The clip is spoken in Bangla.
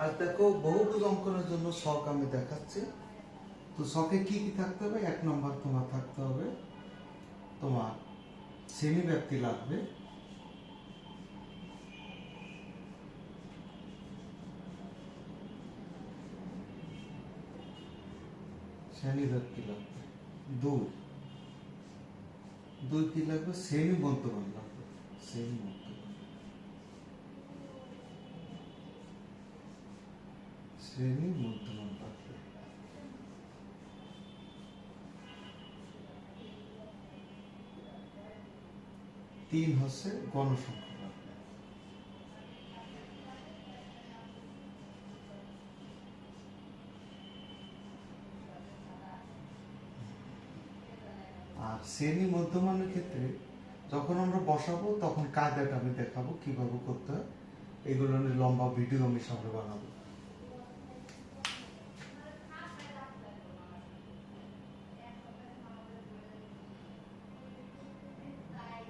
আর দেখো বহুভুজ অঙ্কনের জন্য শখ আমি দেখাচ্ছি। তো শখে কি কি থাকতে হবে? এক নম্বর তোমার থাকতে হবে তোমার শ্রেণি ব্যাপ্তি লাগবে। শ্রেণি ব্যাপ্তি লাগবে। দুই। দুই কি লাগবে? শ্রেণি মন্তব্য লাগবে। শ্রেণি মন্তব্য শ্রেণি মধ্যমান লাগবে তিন হচ্ছে গণসংখ্যা। আর শ্রেণি মধ্যমানের ক্ষেত্রে যখন আমরা বসাবো, তখন কায়দাটা আমি দেখাবো কীভাবে করতে হয়। এগুলো নিয়ে লম্বা ভিডিও আমি সামনে বানাবো।